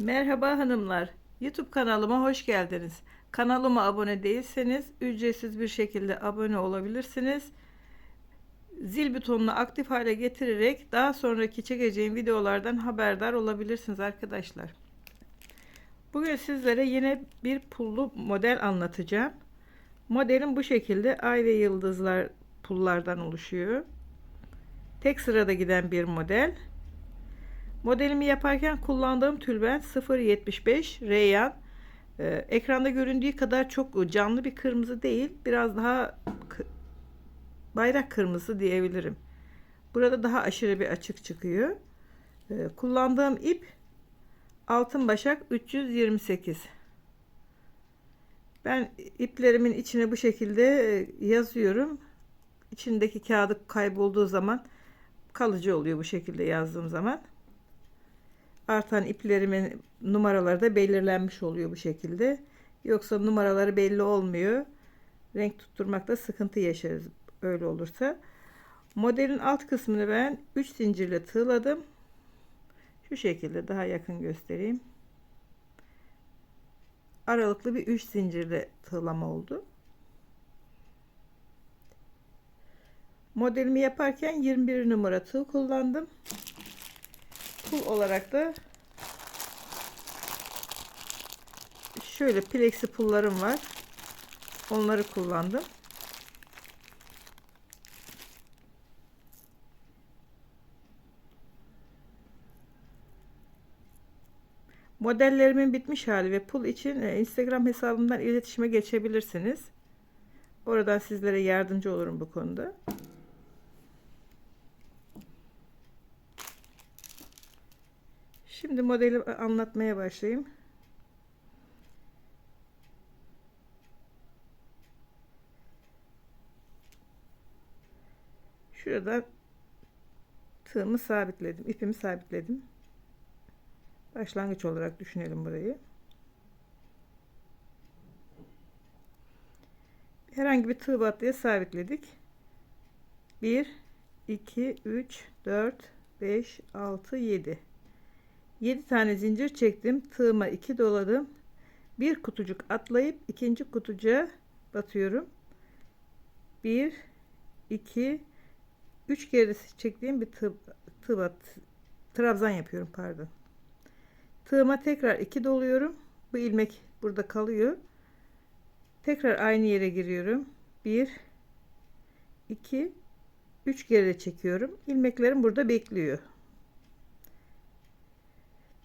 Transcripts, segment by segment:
Merhaba hanımlar. YouTube kanalıma hoş geldiniz. Kanalıma abone değilseniz ücretsiz bir şekilde abone olabilirsiniz. Zil butonunu aktif hale getirerek daha sonraki çekeceğim videolardan haberdar olabilirsiniz arkadaşlar. Bugün sizlere yine bir pullu model anlatacağım. Modelim bu şekilde ay ve yıldızlar pullardan oluşuyor. Tek sırada giden bir model. Modelimi yaparken kullandığım tülbent 0.75 Reyyan. Ee, ekranda göründüğü kadar çok canlı bir kırmızı değil. Biraz daha bayrak kırmızı diyebilirim. Burada daha aşırı bir açık çıkıyor. Ee, kullandığım ip altın başak 328. Ben iplerimin içine bu şekilde yazıyorum. İçindeki kağıdı kaybolduğu zaman kalıcı oluyor bu şekilde yazdığım zaman artan iplerimin numaraları da belirlenmiş oluyor bu şekilde. Yoksa numaraları belli olmuyor. Renk tutturmakta sıkıntı yaşarız öyle olursa. Modelin alt kısmını ben 3 zincirle tığladım. Şu şekilde daha yakın göstereyim. Aralıklı bir 3 zincirle tığlama oldu. Modelimi yaparken 21 numara tığ kullandım pul olarak da şöyle plexi pullarım var. Onları kullandım. Modellerimin bitmiş hali ve pul için e, Instagram hesabımdan iletişime geçebilirsiniz. Oradan sizlere yardımcı olurum bu konuda. Şimdi modeli anlatmaya başlayayım. Şurada tığımı sabitledim. ipimi sabitledim. Başlangıç olarak düşünelim burayı. Herhangi bir tığ battıya sabitledik. 1 2 3 4 5 6 7 7 tane zincir çektim. Tığıma 2 doladım. Bir kutucuk atlayıp ikinci kutucuğa batıyorum. 1 2 3 kere çektiğim bir tığ, tığ bat, trabzan yapıyorum pardon. Tığıma tekrar 2 doluyorum. Bu ilmek burada kalıyor. Tekrar aynı yere giriyorum. 1 2 3 kere çekiyorum. İlmeklerim burada bekliyor.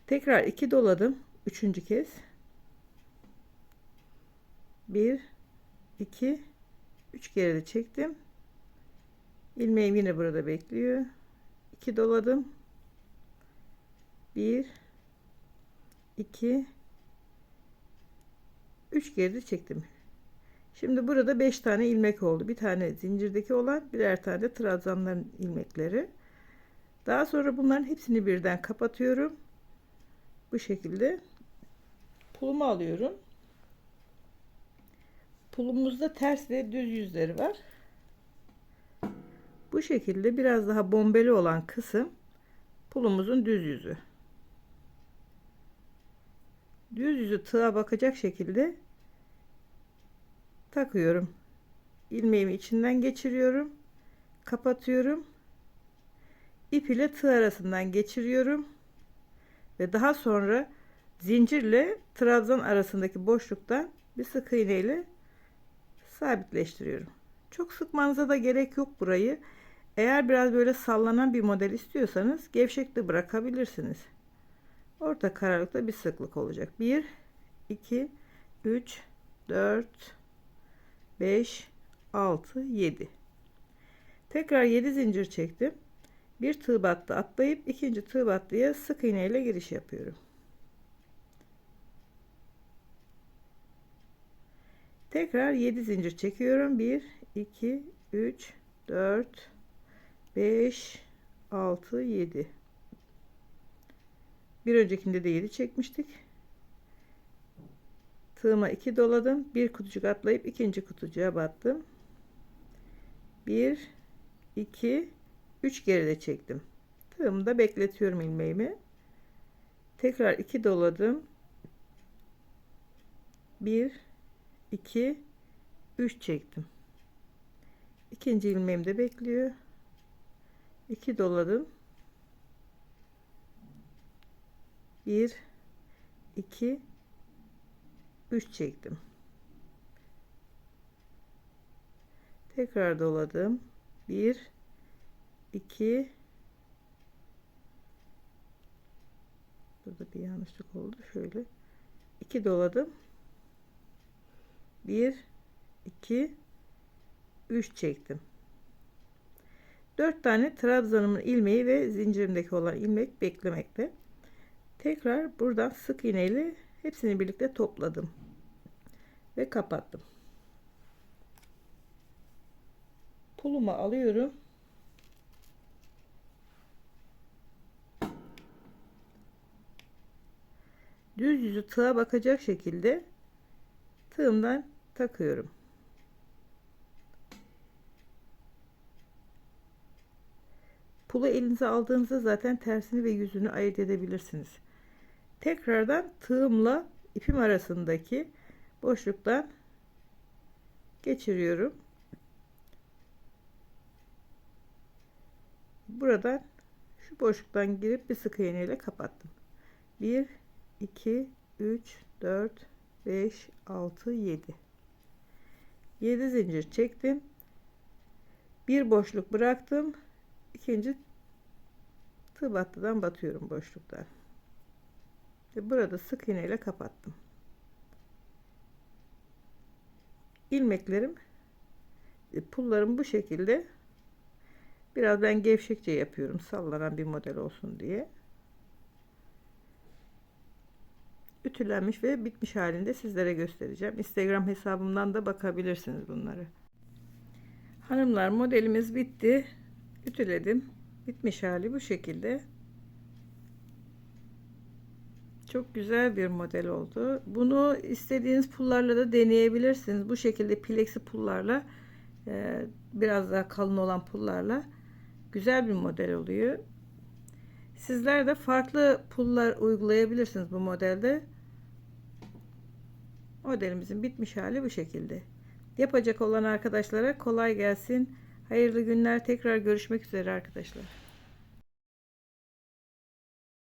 Tekrar iki doladım. Üçüncü kez. Bir, iki, üç kere de çektim. İlmeğim yine burada bekliyor. İki doladım. Bir, iki, üç kere de çektim. Şimdi burada beş tane ilmek oldu. Bir tane zincirdeki olan birer tane de trabzanların ilmekleri. Daha sonra bunların hepsini birden kapatıyorum bu şekilde pulumu alıyorum. Pulumuzda ters ve düz yüzleri var. Bu şekilde biraz daha bombeli olan kısım pulumuzun düz yüzü. Düz yüzü tığa bakacak şekilde takıyorum. ilmeğimi içinden geçiriyorum. Kapatıyorum. İp ile tığ arasından geçiriyorum ve daha sonra zincirle trabzan arasındaki boşluktan bir sık iğne ile sabitleştiriyorum. Çok sıkmanıza da gerek yok burayı. Eğer biraz böyle sallanan bir model istiyorsanız gevşek de bırakabilirsiniz. Orta kararlıkta bir sıklık olacak. 1 2 3 4 5 6 7 Tekrar 7 zincir çektim bir tığ battı atlayıp ikinci tığ battıya sık iğne ile giriş yapıyorum. Tekrar 7 zincir çekiyorum. 1 2 3 4 5 6 7 Bir öncekinde de 7 çekmiştik. Tığıma 2 doladım. Bir kutucuk atlayıp ikinci kutucuğa battım. 1 2 3 geride çektim. Tığımda bekletiyorum ilmeğimi. Tekrar 2 doladım. 1 2 3 çektim. İkinci ilmeğim de bekliyor. 2 doladım. 1 2 3 çektim. Tekrar doladım. 1 2 Burada bir yanlışlık oldu. Şöyle 2 doladım. 1 2 3 çektim. 4 tane trabzanımın ilmeği ve zincirimdeki olan ilmek beklemekte. Tekrar buradan sık iğneyle hepsini birlikte topladım ve kapattım. Pulumu alıyorum. Düz yüzü tığa bakacak şekilde tığımdan takıyorum. Pulu elinize aldığınızda zaten tersini ve yüzünü ayırt edebilirsiniz. Tekrardan tığımla ipim arasındaki boşluktan geçiriyorum. Buradan şu boşluktan girip bir sık iğne ile kapattım. 1 2 3 4 5 6 7 7 zincir çektim. Bir boşluk bıraktım. İkinci tığ battıdan batıyorum boşluktan. Ve burada sık iğne ile kapattım. ilmeklerim e, pullarım bu şekilde biraz ben gevşekçe yapıyorum sallanan bir model olsun diye ütülenmiş ve bitmiş halinde sizlere göstereceğim instagram hesabımdan da bakabilirsiniz bunları hanımlar modelimiz bitti ütüledim bitmiş hali bu şekilde çok güzel bir model oldu. Bunu istediğiniz pullarla da deneyebilirsiniz. Bu şekilde pileksi pullarla e, biraz daha kalın olan pullarla güzel bir model oluyor. Sizler de farklı pullar uygulayabilirsiniz bu modelde. Modelimizin bitmiş hali bu şekilde. Yapacak olan arkadaşlara kolay gelsin. Hayırlı günler. Tekrar görüşmek üzere arkadaşlar.